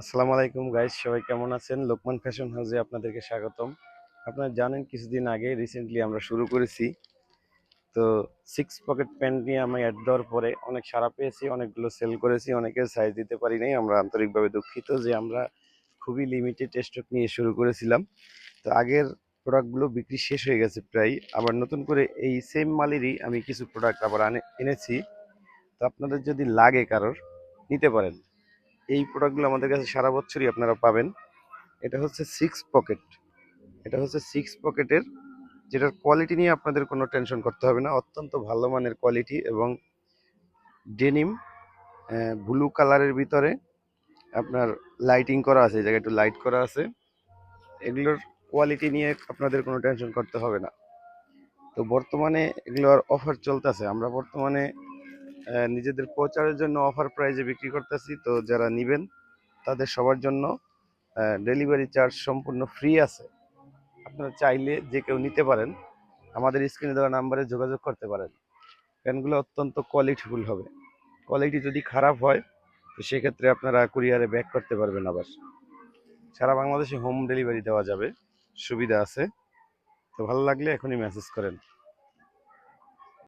আসসালামু আলাইকুম গাইস সবাই কেমন আছেন? লোকমান ফ্যাশন হাউসে আপনাদেরকে স্বাগতম। আপনারা জানেন, কিছুদিন আগে রিসেন্টলি আমরা শুরু করেছি। তো সিক্স পকেট প্যান্ট নিয়ে আমি অ্যাড দেওয়ার পরে অনেক সাড়া পেয়েছি, অনেকগুলো সেল করেছি, অনেকের সাইজ দিতে পারি নাই। আমরা আন্তরিকভাবে দুঃখিত যে আমরা খুবই লিমিটেড স্টক নিয়ে শুরু করেছিলাম। তো আগের প্রোডাক্টগুলো বিক্রি শেষ হয়ে গেছে প্রায়। আবার নতুন করে এই সেম মালেরই আমি কিছু প্রোডাক্ট আবার এনেছি। তো আপনাদের যদি লাগে কারোর, নিতে পারেন। এই প্রোডাক্টগুলো আমাদের কাছে সারা বছরই আপনারা পাবেন। এটা হচ্ছে সিক্স পকেট এটা হচ্ছে সিক্স পকেটের যেটার কোয়ালিটি নিয়ে আপনাদের কোনো টেনশন করতে হবে না। অত্যন্ত ভালো মানের কোয়ালিটি এবং ডেনিম ব্লু কালারের ভিতরে আপনার লাইটিং করা আছে, এই জায়গায় একটু লাইট করা আছে। এগুলোর কোয়ালিটি নিয়ে আপনাদের কোনো টেনশন করতে হবে না। তো বর্তমানে এগুলোর অফার চলতেছে। আমরা বর্তমানে নিজেদের প্রচারের জন্য অফার প্রাইজে বিক্রি করতেছি। তো যারা নিবেন, তাদের সবার জন্য ডেলিভারি চার্জ সম্পূর্ণ ফ্রি আছে। আপনারা চাইলে যে কেউ নিতে পারেন, আমাদের স্ক্রিনে দেওয়া নাম্বারে যোগাযোগ করতে পারেন। প্যানগুলো অত্যন্ত কোয়ালিটিফুল হবে। কোয়ালিটি যদি খারাপ হয়, তো সেক্ষেত্রে আপনারা কুরিয়ারে ব্যাক করতে পারবেন আবার। সারা বাংলাদেশে হোম ডেলিভারি দেওয়া যাবে। সুবিধা আছে। তো ভালো লাগলে এখনই মেসেজ করেন।